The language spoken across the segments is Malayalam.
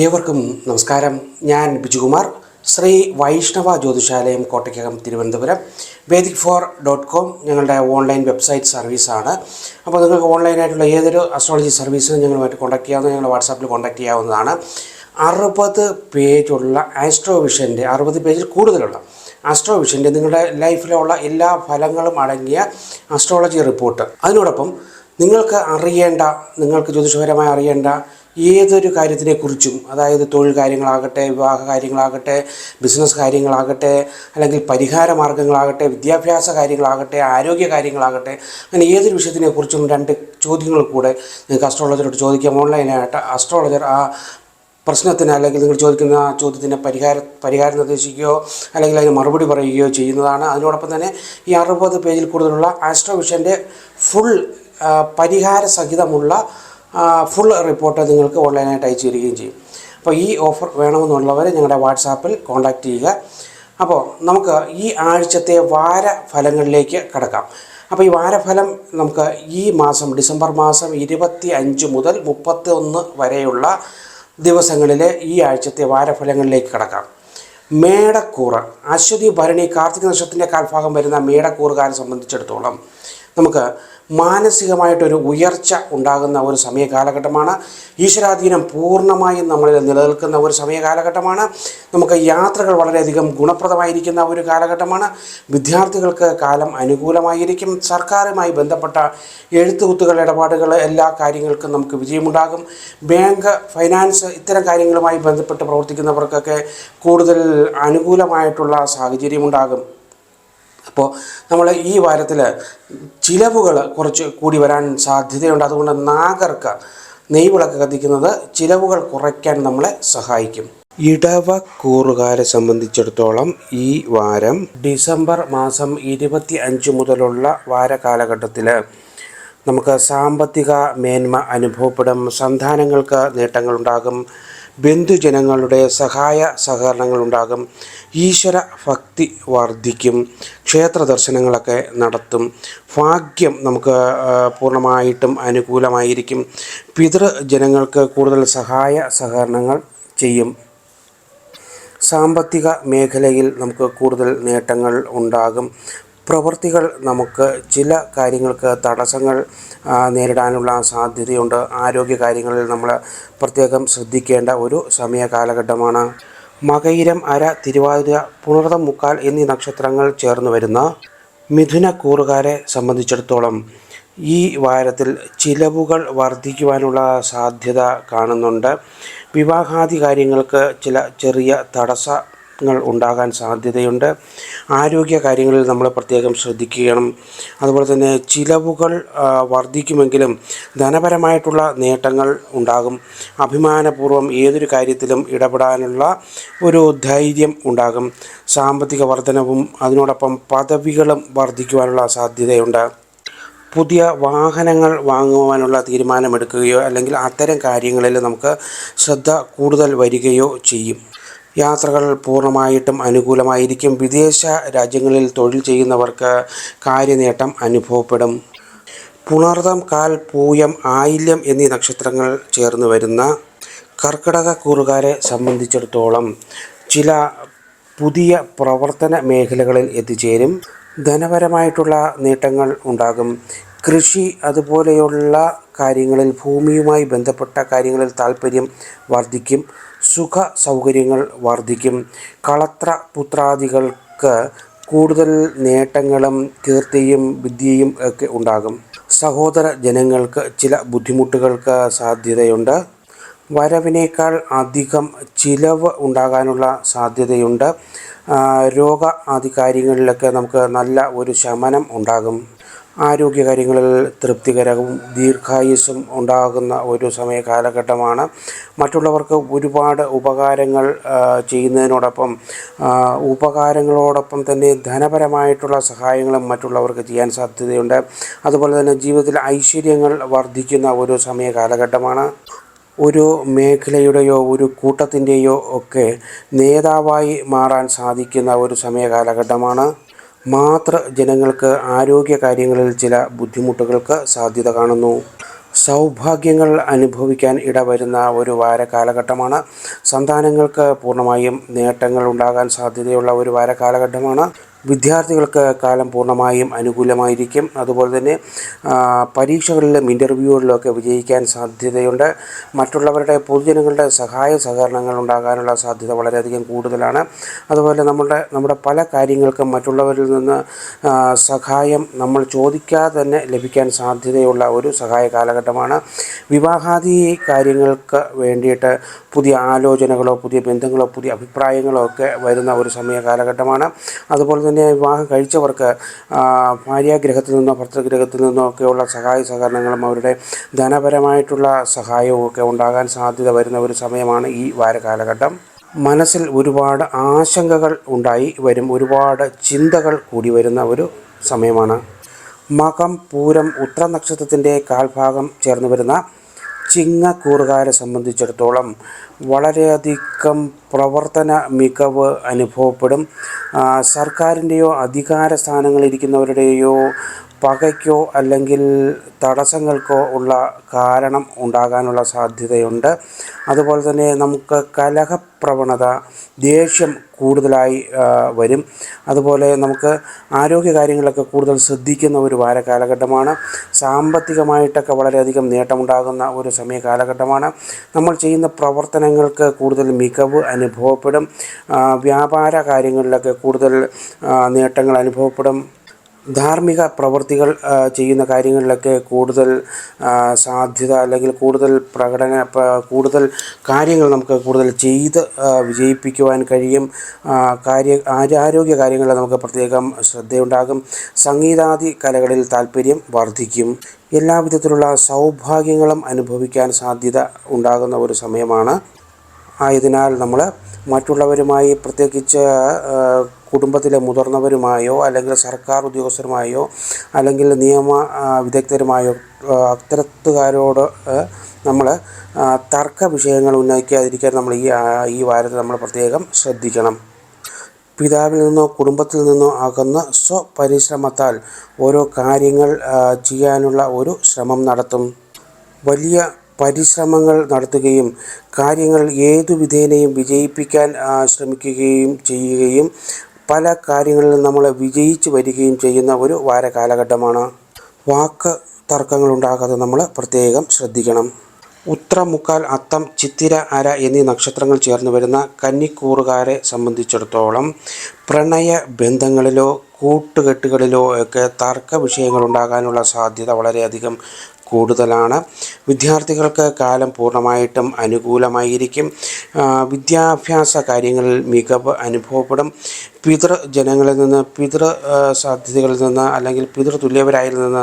ഏവർക്കും നമസ്കാരം. ഞാൻ Bijukumar. Shri Vaishnava Jyothishalayam Kottaykkakam Thiruvananthapuram. Vedic four dot com ഞങ്ങളുടെ ഓൺലൈൻ വെബ്സൈറ്റ് സർവീസാണ്. അപ്പോൾ നിങ്ങൾക്ക് ഓൺലൈനായിട്ടുള്ള ഏതൊരു അസ്ട്രോളജി സർവീസിനും ഞങ്ങളുമായിട്ട് കോൺടാക്ട് ചെയ്യാവുന്ന ഞങ്ങൾ വാട്സാപ്പിൽ കോൺടാക്ട് ചെയ്യാവുന്നതാണ്. അറുപത് പേജുള്ള ആസ്ട്രോവിഷന്റെ അറുപത് പേജിൽ കൂടുതലുള്ള ആസ്ട്രോവിഷന്റെ നിങ്ങളുടെ ലൈഫിലുള്ള എല്ലാ ഫലങ്ങളും അടങ്ങിയ അസ്ട്രോളജി റിപ്പോർട്ട് അതിനോടൊപ്പം നിങ്ങൾക്ക് അറിയേണ്ട നിങ്ങൾക്ക് ജ്യോതിഷപരമായി അറിയേണ്ട ഏതൊരു കാര്യത്തിനെക്കുറിച്ചും അതായത് തൊഴിൽ കാര്യങ്ങളാകട്ടെ വിവാഹ കാര്യങ്ങളാകട്ടെ ബിസിനസ് കാര്യങ്ങളാകട്ടെ അല്ലെങ്കിൽ പരിഹാര മാർഗങ്ങളാകട്ടെ വിദ്യാഭ്യാസ കാര്യങ്ങളാകട്ടെ ആരോഗ്യ കാര്യങ്ങളാകട്ടെ അങ്ങനെ ഏതൊരു വിഷയത്തിനെക്കുറിച്ചും രണ്ട് ചോദ്യങ്ങൾ കൂടെ നിങ്ങൾക്ക് അസ്ട്രോളജറോട് ചോദിക്കാം. ഓൺലൈനായിട്ട് അസ്ട്രോളജർ ആ പ്രശ്നത്തിന് അല്ലെങ്കിൽ നിങ്ങൾ ചോദിക്കുന്ന ആ ചോദ്യത്തിന് പരിഹാര പരിഹാരം നിർദ്ദേശിക്കുകയോ അല്ലെങ്കിൽ അതിന് മറുപടി പറയുകയോ ചെയ്യുന്നതാണ്. അതിനോടൊപ്പം തന്നെ ഈ അറുപത് പേജിൽ കൂടുതലുള്ള ആസ്ട്രോവിഷന്റെ ഫുൾ പരിഹാര സഹിതമുള്ള ഫുൾ റിപ്പോർട്ട് നിങ്ങൾക്ക് ഓൺലൈനായിട്ട് അയച്ചു തരികയും ചെയ്യും. അപ്പോൾ ഈ ഓഫർ വേണമെന്നുള്ളവർ ഞങ്ങളുടെ വാട്സാപ്പിൽ കോൺടാക്റ്റ് ചെയ്യുക. അപ്പോൾ നമുക്ക് ഈ ആഴ്ചത്തെ വാര ഫലങ്ങളിലേക്ക് കടക്കാം. അപ്പോൾ ഈ വാരഫലം നമുക്ക് ഈ മാസം ഡിസംബർ മാസം ഇരുപത്തി അഞ്ച് മുതൽ മുപ്പത്തി ഒന്ന് വരെയുള്ള ദിവസങ്ങളിലെ ഈ ആഴ്ചത്തെ വാരഫലങ്ങളിലേക്ക് കടക്കാം. മേടക്കൂറ് അശ്വതി ഭരണി കാർത്തിക നക്ഷത്രത്തിന്റെ കാൽഭാഗം വരുന്ന മേടക്കൂറുകാരെ സംബന്ധിച്ചിടത്തോളം നമുക്ക് മാനസികമായിട്ടൊരു ഉയർച്ച ഉണ്ടാകുന്ന ഒരു സമയ കാലഘട്ടമാണ്. ഈശ്വരാധീനം പൂർണമായും നമ്മളിൽ നിലനിൽക്കുന്ന ഒരു സമയ കാലഘട്ടമാണ്. നമുക്ക് യാത്രകൾ വളരെയധികം ഗുണപ്രദമായിരിക്കുന്ന ഒരു കാലഘട്ടമാണ്. വിദ്യാർത്ഥികൾക്ക് കാലം അനുകൂലമായിരിക്കും. സർക്കാരുമായി ബന്ധപ്പെട്ട എഴുത്തുകുത്തുകൾ ഇടപാടുകൾ എല്ലാ കാര്യങ്ങൾക്കും നമുക്ക് വിജയമുണ്ടാകും. ബാങ്ക് ഫൈനാൻസ് ഇത്തരം കാര്യങ്ങളുമായി ബന്ധപ്പെട്ട് പ്രവർത്തിക്കുന്നവർക്കൊക്കെ കൂടുതൽ അനുകൂലമായിട്ടുള്ള സാഹചര്യമുണ്ടാകും. അപ്പോൾ നമ്മൾ ഈ വാരത്തിൽ ചിലവുകൾ കുറച്ച് കൂടി വരാൻ സാധ്യതയുണ്ട്. അതുകൊണ്ട് നാഗർക്ക് നെയ്വിളക്ക് കത്തിക്കുന്നത് ചിലവുകൾ കുറയ്ക്കാൻ നമ്മളെ സഹായിക്കും. ഇടവ കൂറുകാരെ സംബന്ധിച്ചിടത്തോളം ഈ വാരം ഡിസംബർ മാസം ഇരുപത്തി അഞ്ച് മുതലുള്ള വാര കാലഘട്ടത്തിൽ നമുക്ക് സാമ്പത്തിക മേന്മ അനുഭവപ്പെടും. സന്താനങ്ങൾക്ക് നേട്ടങ്ങളുണ്ടാകും. ബന്ധുജനങ്ങളുടെ സഹായ സഹകരണങ്ങൾ ഉണ്ടാകും ഈശ്വര ഭക്തി വർദ്ധിക്കും. ക്ഷേത്ര ദർശനങ്ങളൊക്കെ നടത്തും. ഭാഗ്യം നമുക്ക് പൂർണമായിട്ടും അനുകൂലമായിരിക്കും. പിതൃജനങ്ങൾക്ക് കൂടുതൽ സഹായ സഹകരണങ്ങൾ ചെയ്യും. സാമ്പത്തിക മേഖലയിൽ നമുക്ക് കൂടുതൽ നേട്ടങ്ങൾ ഉണ്ടാകും. പ്രവൃത്തികൾ നമുക്ക് ചില കാര്യങ്ങൾക്ക് തടസ്സങ്ങൾ നേരിടാനുള്ള സാധ്യതയുണ്ട്. ആരോഗ്യ കാര്യങ്ങളിൽ നമ്മൾ പ്രത്യേകം ശ്രദ്ധിക്കേണ്ട ഒരു സമയ കാലഘട്ടമാണ്. മകയിരം അര തിരുവാതിര പുണർതം മുക്കാൽ എന്നീ നക്ഷത്രങ്ങൾ ചേർന്ന് വരുന്ന മിഥുന കൂറുകാരെ സംബന്ധിച്ചിടത്തോളം ഈ വാരത്തിൽ ചിലവുകൾ വർദ്ധിക്കുവാനുള്ള സാധ്യത കാണുന്നുണ്ട്. വിവാഹാദി കാര്യങ്ങൾക്ക് ചില ചെറിയ തടസ്സങ്ങൾ ഉണ്ടാകാൻ സാധ്യതയുണ്ട്. ആരോഗ്യ കാര്യങ്ങളിൽ നമ്മൾ പ്രത്യേകം ശ്രദ്ധിക്കണം അതുപോലെ തന്നെ ചിലവുകൾ വർദ്ധിക്കുമെങ്കിലും ധനപരമായിട്ടുള്ള നേട്ടങ്ങൾ ഉണ്ടാകും. അഭിമാനപൂർവം ഏതൊരു കാര്യത്തിലും ഇടപെടാനുള്ള ഒരു ധൈര്യം ഉണ്ടാകും. സാമ്പത്തിക വർധനവും അതിനോടൊപ്പം പദവികളും വർദ്ധിക്കുവാനുള്ള സാധ്യതയുണ്ട്. പുതിയ വാഹനങ്ങൾ വാങ്ങുവാനുള്ള തീരുമാനമെടുക്കുകയോ അല്ലെങ്കിൽ അത്തരം കാര്യങ്ങളിൽ നമുക്ക് ശ്രദ്ധ കൂടുതൽ വരികയോ ചെയ്യും. യാത്രകൾ പൂർണമായിട്ടും അനുകൂലമായിരിക്കും. വിദേശ രാജ്യങ്ങളിൽ തൊഴിൽ ചെയ്യുന്നവർക്ക് കാര്യനേട്ടം അനുഭവപ്പെടും. പുണർതം കാൽ പൂയം ആയില്യം എന്നീ നക്ഷത്രങ്ങൾ ചേർന്ന് വരുന്ന കർക്കിടക കൂറുകാരെ സംബന്ധിച്ചിടത്തോളം ചില പുതിയ പ്രവർത്തന മേഖലകളിൽ എത്തിച്ചേരും. ധനപരമായിട്ടുള്ള നേട്ടങ്ങൾ ഉണ്ടാകും. കൃഷി അതുപോലെയുള്ള കാര്യങ്ങളിൽ ഭൂമിയുമായി ബന്ധപ്പെട്ട കാര്യങ്ങളിൽ താല്പര്യം വർദ്ധിക്കും. സുഖ സൗകര്യങ്ങൾ വർദ്ധിക്കും. കളത്ര പുത്രാദികൾക്ക് കൂടുതൽ നേട്ടങ്ങളും കീർത്തിയും വിദ്യയും ഒക്കെ ഉണ്ടാകും. സഹോദര ജനങ്ങൾക്ക് ചില ബുദ്ധിമുട്ടുകൾക്ക് സാധ്യതയുണ്ട്. വരവിനേക്കാൾ അധികം ചിലവ് ഉണ്ടാകാനുള്ള സാധ്യതയുണ്ട്. രോഗ ആദി കാര്യങ്ങളിലൊക്കെ നമുക്ക് നല്ല ഒരു ശമനം ഉണ്ടാകും. ആരോഗ്യകാര്യങ്ങളിൽ തൃപ്തികരവും ദീർഘായുസ്സും ഉണ്ടാകുന്ന ഒരു സമയ കാലഘട്ടമാണ്. മറ്റുള്ളവർക്ക് ഒരുപാട് ഉപകാരങ്ങൾ ചെയ്യുന്നതിനോടൊപ്പം ഉപകാരങ്ങളോടൊപ്പം തന്നെ ധനപരമായിട്ടുള്ള സഹായങ്ങളും മറ്റുള്ളവർക്ക് ചെയ്യാൻ സാധ്യതയുണ്ട്. അതുപോലെ തന്നെ ജീവിതത്തിൽ ഐശ്വര്യങ്ങൾ വർദ്ധിക്കുന്ന ഒരു സമയ കാലഘട്ടമാണ്. ഒരു മേഖലയുടെയോ ഒരു കൂട്ടത്തിന്റെയോ ഒക്കെ നേതാവായി മാറാൻ സാധിക്കുന്ന ഒരു സമയ കാലഘട്ടമാണ്. മാതൃ ജനങ്ങൾക്ക് ആരോഗ്യ കാര്യങ്ങളിൽ ചില ബുദ്ധിമുട്ടുകൾക്ക് സാധ്യത കാണുന്നു. സൗഭാഗ്യങ്ങൾ അനുഭവിക്കാൻ ഇടവരുന്ന ഒരു വാര കാലഘട്ടമാണ് സന്താനങ്ങൾക്ക് പൂർണമായും നേട്ടങ്ങൾ ഉണ്ടാകാൻ സാധ്യതയുള്ള ഒരു വാര കാലഘട്ടമാണ് വിദ്യാർത്ഥികൾക്ക് കാലം പൂർണമായും അനുകൂലമായിരിക്കും. അതുപോലെ തന്നെ പരീക്ഷകളിലും ഇന്റർവ്യൂകളിലൊക്കെ വിജയിക്കാൻ സാധ്യതയുണ്ട്. മറ്റുള്ളവരുടെ പൊതുജനങ്ങളുടെ സഹായ സഹകരണങ്ങൾ ഉണ്ടാകാനുള്ള സാധ്യത വളരെയധികം കൂടുതലാണ്. അതുപോലെ നമ്മുടെ നമ്മുടെ പല കാര്യങ്ങൾക്കും മറ്റുള്ളവരിൽ നിന്ന് സഹായം നമ്മൾ ചോദിക്കാതെ തന്നെ ലഭിക്കാൻ സാധ്യതയുള്ള ഒരു സഹായ കാലഘട്ടമാണ്. വിവാഹാദി കാര്യങ്ങൾക്ക് വേണ്ടിയിട്ട് പുതിയ ആലോചനകളോ പുതിയ ബന്ധങ്ങളോ പുതിയ അഭിപ്രായങ്ങളോ ഒക്കെ വരുന്ന ഒരു സമയ കാലഘട്ടമാണ് അതുപോലെ തന്നെ വിവാഹം കഴിച്ചവർക്ക് ഭാര്യാഗ്രഹത്തിൽ നിന്നോ ഭർത്തൃഗ്രഹത്തിൽ നിന്നോ ഒക്കെയുള്ള സഹായ സഹകരണങ്ങളും അവരുടെ ധനപരമായിട്ടുള്ള സഹായവും ഒക്കെ ഉണ്ടാകാൻ സാധ്യത വരുന്ന ഒരു സമയമാണ് ഈ വാര കാലഘട്ടം മനസ്സിൽ ഒരുപാട് ആശങ്കകൾ ഉണ്ടായി വരും ഒരുപാട് ചിന്തകൾ കൂടി വരുന്ന ഒരു സമയമാണ്. മകം പൂരം ഉത്ര നക്ഷത്രത്തിന്റെ കാൽഭാഗം ചേർന്ന് വരുന്ന ചിങ്ങക്കൂറുകാരെ സംബന്ധിച്ചിടത്തോളം വളരെയധികം പ്രവർത്തന മികവ് അനുഭവപ്പെടും. സർക്കാരിന്റെയോ അധികാര സ്ഥാനങ്ങളിരിക്കുന്നവരുടെയോ പകയ്ക്കോ അല്ലെങ്കിൽ തടസ്സങ്ങൾക്കോ ഉള്ള കാരണം ഉണ്ടാകാനുള്ള സാധ്യതയുണ്ട്. അതുപോലെ തന്നെ നമുക്ക് കലഹപ്രവണത ദേഷ്യം കൂടുതലായി വരും. അതുപോലെ നമുക്ക് ആരോഗ്യ ആരോഗ്യകാര്യങ്ങളൊക്കെ കൂടുതൽ ശ്രദ്ധിക്കുന്ന ഒരു വാര കാലഘട്ടമാണ് സാമ്പത്തികമായിട്ടൊക്കെ വളരെയധികം നേട്ടമുണ്ടാകുന്ന ഒരു സമയ കാലഘട്ടമാണ് നമ്മൾ ചെയ്യുന്ന പ്രവർത്തനങ്ങൾക്ക് കൂടുതൽ മികവ് അനുഭവപ്പെടും. വ്യാപാര കാര്യങ്ങളിലൊക്കെ കൂടുതൽ നേട്ടങ്ങൾ അനുഭവപ്പെടും. ധാർമ്മിക പ്രവൃത്തികൾ ചെയ്യുന്ന കാര്യങ്ങളിലൊക്കെ കൂടുതൽ സാധ്യത അല്ലെങ്കിൽ കൂടുതൽ പ്രകടന കൂടുതൽ കാര്യങ്ങൾ നമുക്ക് കൂടുതൽ ചെയ്ത് വിജയിപ്പിക്കുവാൻ കഴിയും. കാര്യ ആരോഗ്യ കാര്യങ്ങളിൽ നമുക്ക് പ്രത്യേകം ശ്രദ്ധയുണ്ടാകും. സംഗീതാദി കലകളിൽ താല്പര്യം വർദ്ധിക്കും. എല്ലാവിധത്തിലുള്ള സൗഭാഗ്യങ്ങളും അനുഭവിക്കാൻ സാധ്യത ഉണ്ടാകുന്ന ഒരു സമയമാണ്. ആയതിനാൽ നമ്മൾ മറ്റുള്ളവരുമായി പ്രത്യേകിച്ച് കുടുംബത്തിലെ മുതിർന്നവരുമായോ അല്ലെങ്കിൽ സർക്കാർ ഉദ്യോഗസ്ഥരുമായോ അല്ലെങ്കിൽ നിയമ വിദഗ്ധരുമായോ അത്തരത്തുകാരോട് നമ്മൾ തർക്ക വിഷയങ്ങൾ ഉന്നയിക്കാതിരിക്കാൻ നമ്മൾ ഈ ഈ വാരത്തിൽ നമ്മൾ പ്രത്യേകം ശ്രദ്ധിക്കണം. പിതാവിൽ നിന്നോ കുടുംബത്തിൽ നിന്നോ അകന്ന് സ്വപരിശ്രമത്താൽ ഓരോ കാര്യങ്ങൾ ചെയ്യാനുള്ള ഒരു ശ്രമം നടത്തും. വലിയ പരിശ്രമങ്ങൾ നടത്തുകയും കാര്യങ്ങൾ ഏതു വിധേനയും വിജയിപ്പിക്കാൻ ശ്രമിക്കുകയും ചെയ്യുകയും പല കാര്യങ്ങളിലും നമ്മൾ വിജയിച്ചു വരികയും ചെയ്യുന്ന ഒരു വാര കാലഘട്ടമാണ് വാക്ക് തർക്കങ്ങൾ ഉണ്ടാകാതെ നമ്മൾ പ്രത്യേകം ശ്രദ്ധിക്കണം. ഉത്ര മുക്കാൽ അത്തം ചിത്തിര അര എന്നീ നക്ഷത്രങ്ങൾ ചേർന്ന് വരുന്ന കന്നിക്കൂറുകാരെ സംബന്ധിച്ചിടത്തോളം പ്രണയ ബന്ധങ്ങളിലോ കൂട്ടുകെട്ടുകളിലോ ഒക്കെ തർക്ക വിഷയങ്ങൾ ഉണ്ടാകാനുള്ള സാധ്യത വളരെയധികം കൂടുതലാണ്. വിദ്യാർത്ഥികൾക്ക് കാലം പൂർണമായിട്ടും അനുകൂലമായിരിക്കും. വിദ്യാഭ്യാസ കാര്യങ്ങളിൽ മികവ് അനുഭവപ്പെടും. പിതൃജനങ്ങളിൽ നിന്ന് പിതൃ സാധ്യതകളിൽ നിന്ന് അല്ലെങ്കിൽ പിതൃ തുല്യവരായിൽ നിന്ന്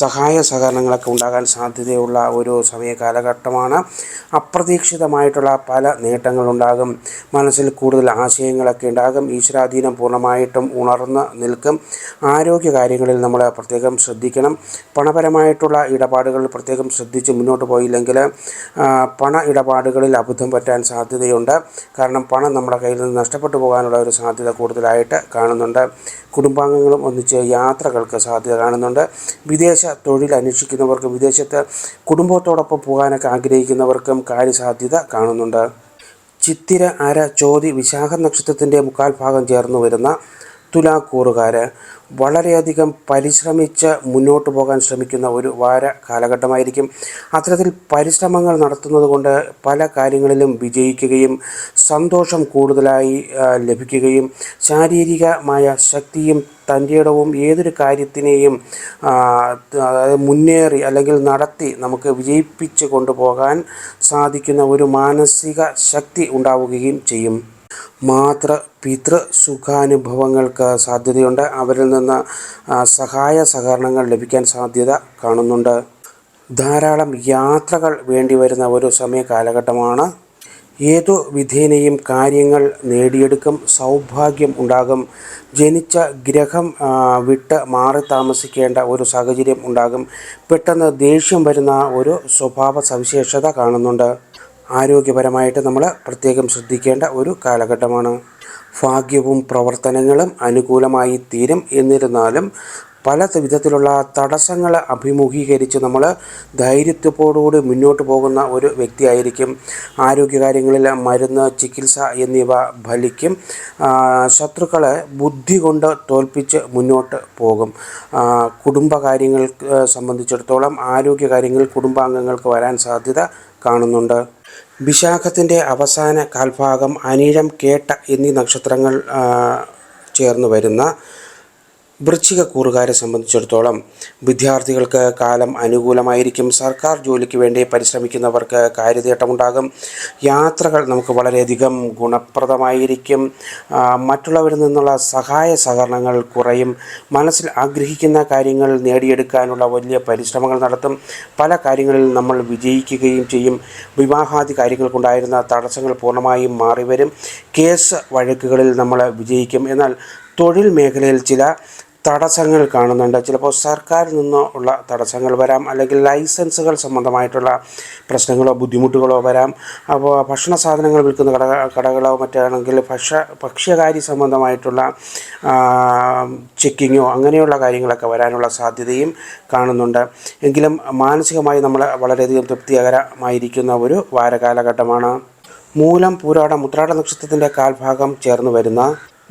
സഹായ സഹകരണങ്ങളൊക്കെ ഉണ്ടാകാൻ സാധ്യതയുള്ള ഒരു സമയ കാലഘട്ടമാണ്. അപ്രതീക്ഷിതമായിട്ടുള്ള പല നേട്ടങ്ങളുണ്ടാകും മനസ്സിൽ കൂടുതൽ ആശയങ്ങളൊക്കെ ഉണ്ടാകും. ഈശ്വരാധീനം പൂർണമായിട്ടും ഉണർന്ന് നിൽക്കും. ആരോഗ്യ കാര്യങ്ങളിൽ നമ്മൾ പ്രത്യേകം ശ്രദ്ധിക്കണം. പണപരമായിട്ടുള്ള ഇടപാടുകൾ പ്രത്യേകം ശ്രദ്ധിച്ച് മുന്നോട്ട് പോയില്ലെങ്കിൽ പണ ഇടപാടുകളിൽ അബദ്ധം പറ്റാൻ സാധ്യതയുണ്ട്. കാരണം പണം നമ്മുടെ കയ്യിൽ നിന്ന് നഷ്ടപ്പെട്ടു പോകാനുള്ള ഒരു സാധ്യത കൂടുതലായിട്ട് കാണുന്നുണ്ട്. കുടുംബാംഗങ്ങളും ഒന്നിച്ച് യാത്രകൾക്ക് സാധ്യത കാണുന്നുണ്ട്. വിദേശ തൊഴിൽ അന്വേഷിക്കുന്നവർക്ക് വിദേശത്ത് കുടുംബത്തോടൊപ്പം പോകാനൊക്കെ ആഗ്രഹിക്കുന്നവർക്കും കാര്യസാധ്യത കാണുന്നുണ്ട്. ചിത്തിര അര ചോതി വിശാഖ നക്ഷത്രത്തിന്റെ മുക്കാൽ ഭാഗം ചേർന്ന് വരുന്ന തുലാക്കൂറുകാർ വളരെയധികം പരിശ്രമിച്ച് മുന്നോട്ട് പോകാൻ ശ്രമിക്കുന്ന ഒരു വാര കാലഘട്ടമായിരിക്കും. അത്തരത്തിൽ പരിശ്രമങ്ങൾ നടത്തുന്നത് കൊണ്ട് പല കാര്യങ്ങളിലും വിജയിക്കുകയും സന്തോഷം കൂടുതലായി ലഭിക്കുകയും ശാരീരികമായ ശക്തിയും തന്റെ ഇടവും ഏതൊരു കാര്യത്തിനെയും മുന്നേറി അല്ലെങ്കിൽ നടത്തി നമുക്ക് വിജയിപ്പിച്ച് കൊണ്ടുപോകാൻ സാധിക്കുന്ന ഒരു മാനസിക ശക്തി ഉണ്ടാവുകയും ചെയ്യും. മാതൃ പിതൃ സുഖാനുഭവങ്ങൾക്ക് സാധ്യതയുണ്ട്. അവരിൽ നിന്ന് സഹായ സഹകരണങ്ങൾ ലഭിക്കാൻ സാധ്യത കാണുന്നുണ്ട്. ധാരാളം യാത്രകൾ വേണ്ടി വരുന്ന ഒരു സമയ കാലഘട്ടമാണ്. ഏതു വിധേനയും കാര്യങ്ങൾ നേടിയെടുക്കും സൗഭാഗ്യം ഉണ്ടാകും. ജനിച്ച ഗ്രഹം വിട്ട് മാറി താമസിക്കേണ്ട ഒരു സാഹചര്യം ഉണ്ടാകും. പെട്ടെന്ന് ദേഷ്യം വരുന്ന ഒരു സ്വഭാവ സവിശേഷത കാണുന്നുണ്ട്. ആരോഗ്യപരമായിട്ട് നമ്മൾ പ്രത്യേകം ശ്രദ്ധിക്കേണ്ട ഒരു കാലഘട്ടമാണ്. ഭാഗ്യവും പ്രവർത്തനങ്ങളും അനുകൂലമായി തീരും എന്നിരുന്നാലും പല വിധത്തിലുള്ള തടസ്സങ്ങൾ അഭിമുഖീകരിച്ച് നമ്മൾ ധൈര്യത്തോടുകൂടി മുന്നോട്ട് പോകുന്ന ഒരു വ്യക്തിയായിരിക്കും. ആരോഗ്യകാര്യങ്ങളിൽ മരുന്ന് ചികിത്സ എന്നിവ ഫലിക്കും. ശത്രുക്കളെ ബുദ്ധി കൊണ്ട് തോൽപ്പിച്ച് മുന്നോട്ട് പോകും. കുടുംബകാര്യങ്ങൾക്ക് സംബന്ധിച്ചിടത്തോളം ആരോഗ്യകാര്യങ്ങൾ കുടുംബാംഗങ്ങൾക്ക് വരാൻ സാധ്യത കാണുന്നുണ്ട്. വിശാഖത്തിന്റെ അവസാന കാൽഭാഗം അനിഴം കേട്ട എന്നീ നക്ഷത്രങ്ങൾ ചേർന്ന് വരുന്ന വൃശ്ചിക കൂറുകാരെ സംബന്ധിച്ചിടത്തോളം വിദ്യാർത്ഥികൾക്ക് കാലം അനുകൂലമായിരിക്കും. സർക്കാർ ജോലിക്ക് വേണ്ടി പരിശ്രമിക്കുന്നവർക്ക് കാര്യനേട്ടമുണ്ടാകും യാത്രകൾ നമുക്ക് വളരെയധികം ഗുണപ്രദമായിരിക്കും. മറ്റുള്ളവരിൽ നിന്നുള്ള സഹായ സഹകരണങ്ങൾ കുറയും. മനസ്സിൽ ആഗ്രഹിക്കുന്ന കാര്യങ്ങൾ നേടിയെടുക്കാനുള്ള വലിയ പരിശ്രമങ്ങൾ നടത്തും. പല കാര്യങ്ങളിൽ നമ്മൾ വിജയിക്കുകയും ചെയ്യും. വിവാഹാദി കാര്യങ്ങൾക്കുണ്ടായിരുന്ന തടസ്സങ്ങൾ പൂർണമായും മാറിവരും. കേസ് വഴക്കുകളിൽ നമ്മൾ വിജയിക്കും. എന്നാൽ തൊഴിൽ മേഖലയിൽ ചില തടസ്സങ്ങൾ കാണുന്നുണ്ട്. ചിലപ്പോൾ സർക്കാരിൽ നിന്ന് ഉള്ള തടസ്സങ്ങൾ വരാം. അല്ലെങ്കിൽ ലൈസൻസുകൾ സംബന്ധമായിട്ടുള്ള പ്രശ്നങ്ങളോ ബുദ്ധിമുട്ടുകളോ വരാം. അപ്പോൾ ഭക്ഷണ സാധനങ്ങൾ വിൽക്കുന്ന കട കടകളോ മറ്റാണെങ്കിൽ ഭക്ഷ ഭക്ഷ്യകാരി സംബന്ധമായിട്ടുള്ള ചെക്കിങ്ങോ അങ്ങനെയുള്ള കാര്യങ്ങളൊക്കെ വരാനുള്ള സാധ്യതയും കാണുന്നുണ്ട്. എങ്കിലും മാനസികമായി നമ്മൾ വളരെയധികം തൃപ്തികരമായിരിക്കുന്ന ഒരു വാരകാലഘട്ടമാണ്. മൂലം പൂരാടം ഉത്രാട നക്ഷത്രത്തിന്റെ കാൽഭാഗം ചേർന്ന് വരുന്ന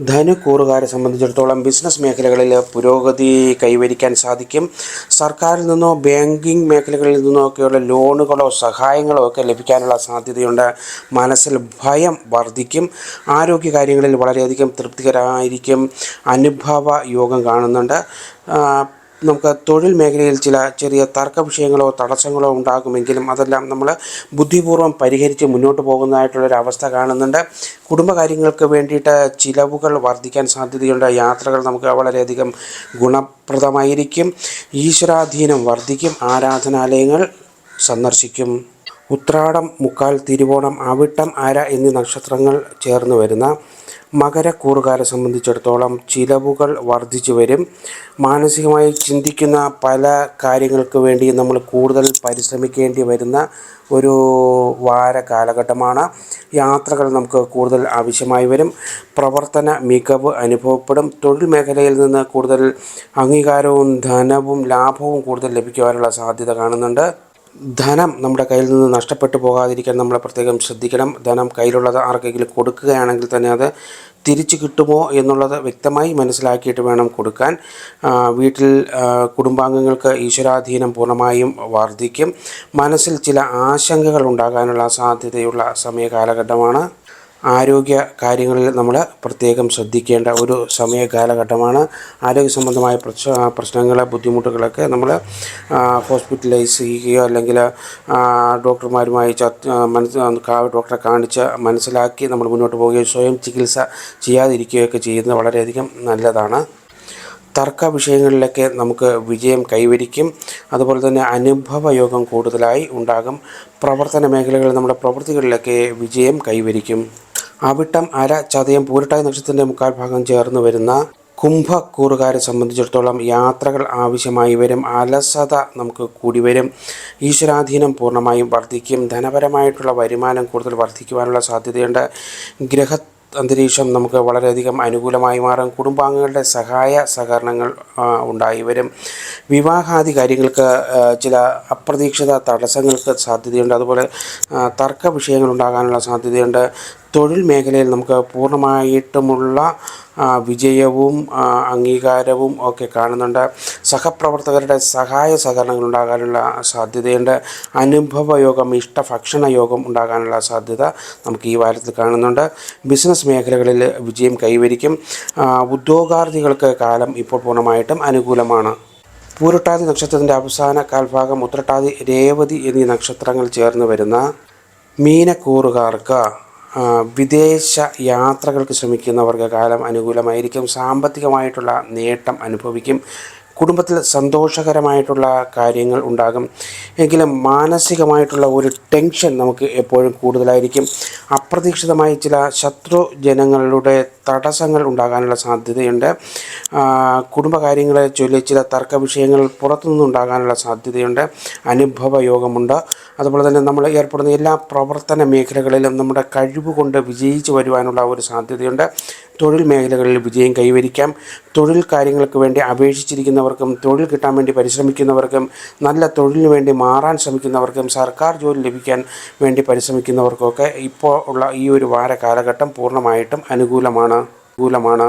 ധനുക്കൂറുകാരെ സംബന്ധിച്ചിടത്തോളം ബിസിനസ് മേഖലകളിൽ പുരോഗതി കൈവരിക്കാൻ സാധിക്കും. സർക്കാരിൽ നിന്നോ ബാങ്കിങ് മേഖലകളിൽ നിന്നോ ഒക്കെയുള്ള ലോണുകളോ സഹായങ്ങളോ ഒക്കെ ലഭിക്കാനുള്ള സാധ്യതയുണ്ട്. മനസ്സിൽ ഭയം വർദ്ധിക്കും. ആരോഗ്യകാര്യങ്ങളിൽ വളരെയധികം തൃപ്തികരമായിരിക്കും അനുഭവ യോഗം കാണുന്നുണ്ട്. നമുക്ക് തൊഴിൽ മേഖലയിൽ ചില ചെറിയ തർക്ക വിഷയങ്ങളോ തടസ്സങ്ങളോ ഉണ്ടാകുമെങ്കിലും അതെല്ലാം നമ്മൾ ബുദ്ധിപൂർവം പരിഹരിച്ച് മുന്നോട്ട് പോകുന്നതായിട്ടുള്ളൊരു അവസ്ഥ കാണുന്നുണ്ട്. കുടുംബകാര്യങ്ങൾക്ക് വേണ്ടിയിട്ട് ചിലവുകൾ വർദ്ധിക്കാൻ സാധ്യതയുണ്ട്. യാത്രകൾ നമുക്ക് വളരെയധികം ഗുണപ്രദമായിരിക്കും. ഈശ്വരാധീനം വർദ്ധിക്കും. ആരാധനാലയങ്ങൾ സന്ദർശിക്കും. ഉത്രാടം മുക്കാൽ തിരുവോണം അവിട്ടം ആര എന്നീ നക്ഷത്രങ്ങൾ ചേർന്ന് വരുന്ന മകരക്കൂറുകാരെ സംബന്ധിച്ചിടത്തോളം ചിലവുകൾ വർദ്ധിച്ചു വരും. മാനസികമായി ചിന്തിക്കുന്ന പല കാര്യങ്ങൾക്ക് വേണ്ടി നമ്മൾ കൂടുതൽ പരിശ്രമിക്കേണ്ടി വരുന്ന ഒരു വാര കാലഘട്ടമാണ്. യാത്രകൾ നമുക്ക് കൂടുതൽ ആവശ്യമായി വരും. പ്രവർത്തന മികവ് അനുഭവപ്പെടും. തൊഴിൽ മേഖലയിൽ നിന്ന് കൂടുതൽ അംഗീകാരവും ധനവും ലാഭവും കൂടുതൽ ലഭിക്കുവാനുള്ള സാധ്യത കാണുന്നുണ്ട്. ധനം നമ്മുടെ കയ്യിൽ നിന്ന് നഷ്ടപ്പെട്ടു പോകാതിരിക്കാൻ നമ്മൾ പ്രത്യേകം ശ്രദ്ധിക്കണം. ധനം കയ്യിലുള്ളത് ആർക്കെങ്കിലും കൊടുക്കുകയാണെങ്കിൽ തന്നെ അത് തിരിച്ചു കിട്ടുമോ എന്നുള്ളത് വ്യക്തമായി മനസ്സിലാക്കിയിട്ട് വേണം കൊടുക്കാൻ. വീട്ടിൽ കുടുംബാംഗങ്ങൾക്ക് ഈശ്വരാധീനം പൂർണമായും വർദ്ധിക്കും. മനസ്സിൽ ചില ആശങ്കകൾ ഉണ്ടാകാനുള്ള സാധ്യതയുള്ള സമയ കാലഘട്ടമാണ് ആരോഗ്യ കാര്യങ്ങളിൽ നമ്മൾ പ്രത്യേകം ശ്രദ്ധിക്കേണ്ട ഒരു സമയ കാലഘട്ടമാണ്. ആരോഗ്യ സംബന്ധമായ പ്രശ്ന പ്രശ്നങ്ങൾ ബുദ്ധിമുട്ടുകളൊക്കെ നമ്മൾ ഹോസ്പിറ്റലൈസ് ചെയ്യുകയോ അല്ലെങ്കിൽ ഡോക്ടർമാരുമായി മനസ്സ് ഡോക്ടറെ കാണിച്ച് മനസ്സിലാക്കി നമ്മൾ മുന്നോട്ട് പോവുകയോ സ്വയം ചികിത്സ ചെയ്യാതിരിക്കുകയൊക്കെ ചെയ്യുന്നത് വളരെയധികം നല്ലതാണ്. തർക്ക വിഷയങ്ങളിലൊക്കെ നമുക്ക് വിജയം കൈവരിക്കും. അതുപോലെ തന്നെ അനുഭവ യോഗം കൂടുതലായി ഉണ്ടാകും. പ്രവർത്തന മേഖലകളിൽ നമ്മുടെ പ്രവൃത്തികളിലൊക്കെ വിജയം കൈവരിക്കും. അവിട്ടം അര ചതയം പൂരട്ടായ നക്ഷത്രത്തിന്റെ മുക്കാൽ ഭാഗം ചേർന്ന് വരുന്ന കുംഭക്കൂറുകാരെ സംബന്ധിച്ചിടത്തോളം യാത്രകൾ ആവശ്യമായി വരും. അലസത നമുക്ക് കൂടി വരും. ഈശ്വരാധീനം പൂർണമായും വർദ്ധിക്കും. ധനപരമായിട്ടുള്ള വരുമാനം കൂടുതൽ വർദ്ധിക്കുവാനുള്ള സാധ്യതയുണ്ട്. ഗ്രഹ അന്തരീക്ഷം നമുക്ക് വളരെയധികം അനുകൂലമായി മാറും. കുടുംബാംഗങ്ങളുടെ സഹായ സഹകരണങ്ങൾ ഉണ്ടായി വരും. വിവാഹാദി കാര്യങ്ങൾക്ക് ചില അപ്രതീക്ഷിത തടസ്സങ്ങൾക്ക് സാധ്യതയുണ്ട്. അതുപോലെ തർക്ക വിഷയങ്ങൾ ഉണ്ടാകാനുള്ള സാധ്യതയുണ്ട്. തൊഴിൽ മേഖലയിൽ നമുക്ക് പൂർണമായിട്ടുമുള്ള വിജയവും അംഗീകാരവും ഒക്കെ കാണുന്നുണ്ട്. സഹപ്രവർത്തകരുടെ സഹായ സഹകരണങ്ങൾ ഉണ്ടാകാനുള്ള സാധ്യതയുണ്ട്. അനുഭവ യോഗം ഇഷ്ടഭക്ഷണ യോഗം ഉണ്ടാകാനുള്ള സാധ്യത നമുക്ക് ഈ വാരത്തിൽ കാണുന്നുണ്ട്. ബിസിനസ് മേഖലകളിൽ വിജയം കൈവരിക്കും. ഉദ്യോഗാർത്ഥികൾക്ക് കാലം ഇപ്പോൾ പൂർണമായിട്ടും അനുകൂലമാണ്. പൂരട്ടാതി നക്ഷത്രത്തിന്റെ അവസാന കാൽഭാഗം ഉത്രട്ടാതി രേവതി എന്നീ നക്ഷത്രങ്ങൾ ചേർന്ന് വരുന്ന മീനക്കൂറുകാർക്ക് വിദേശ യാത്രകൾക്ക് ശ്രമിക്കുന്നവർക്ക് കാലം അനുകൂലമായിരിക്കും. സാമ്പത്തികമായിട്ടുള്ള നേട്ടം അനുഭവിക്കും. കുടുംബത്തിൽ സന്തോഷകരമായിട്ടുള്ള കാര്യങ്ങൾ ഉണ്ടാകും. എങ്കിലും മാനസികമായിട്ടുള്ള ഒരു ടെൻഷൻ നമുക്ക് എപ്പോഴും കൂടുതലായിരിക്കും. അപ്രതീക്ഷിതമായി ചില ശത്രു ജനങ്ങളുടെ തടസ്സങ്ങൾ ഉണ്ടാകാനുള്ള സാധ്യതയുണ്ട്. കുടുംബകാര്യങ്ങളെ ചൊല്ലി ചില തർക്ക വിഷയങ്ങൾ പുറത്തുനിന്നുണ്ടാകാനുള്ള സാധ്യതയുണ്ട്. അനുഭവ യോഗമുണ്ട്. അതുപോലെ തന്നെ നമ്മൾ ഏർപ്പെടുന്ന എല്ലാ പ്രവർത്തന മേഖലകളിലും നമ്മുടെ കഴിവ് കൊണ്ട് വിജയിച്ചു വരുവാനുള്ള ഒരു സാധ്യതയുണ്ട്. തൊഴിൽ മേഖലകളിൽ വിജയം കൈവരിക്കാം. തൊഴിൽ കാര്യങ്ങൾക്ക് വേണ്ടി അപേക്ഷിച്ചിരിക്കുന്നവർക്ക് ശ്രമിക്കുന്നവർക്കും തൊഴിൽ കിട്ടാൻ വേണ്ടി പരിശ്രമിക്കുന്നവർക്കും നല്ല തൊഴിലിന് വേണ്ടി മാറാൻ ശ്രമിക്കുന്നവർക്കും സർക്കാർ ജോലി ലഭിക്കാൻ വേണ്ടി പരിശ്രമിക്കുന്നവർക്കൊക്കെ ഇപ്പോൾ ഉള്ള ഈ ഒരു വാര കാലഘട്ടം പൂർണമായിട്ടും അനുകൂലമാണ്. അനുകൂലമാണ്.